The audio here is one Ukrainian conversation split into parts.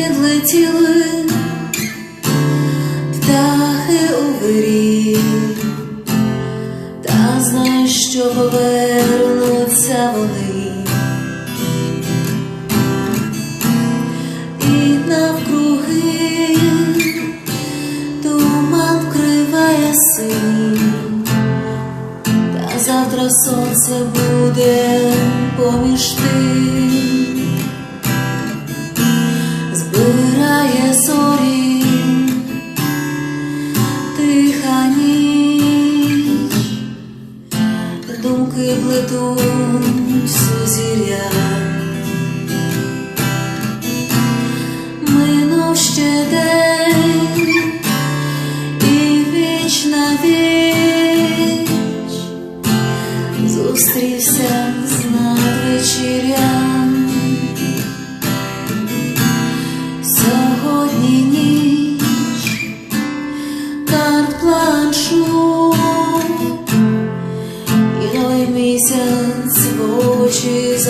відлетіли птахи у вирі, та знай, що повернуться вони. І навкруги туман вкриває синій, та завтра сонце буде поміж тим, думки плетуть сузір'я. Минув ще день і віч на віч зустрівся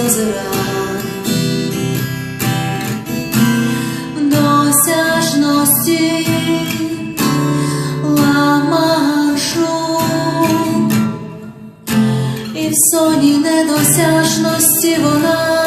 очі досяжності ламашу. І в соні недосяжності вона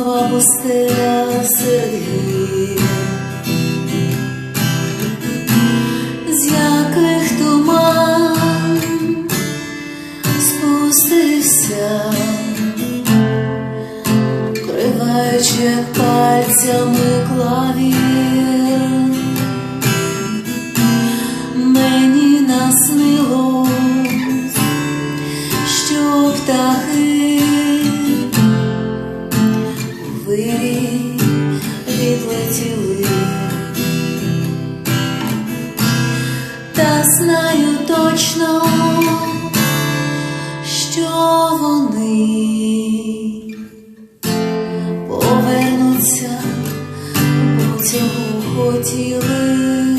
і снігова пустеля серед гір. з яких туман спустився, криваючи пальцями клавір, мені наснилось, що птахи відлетіли. та знаю точно, що вони повернуться, бо цього хотіли.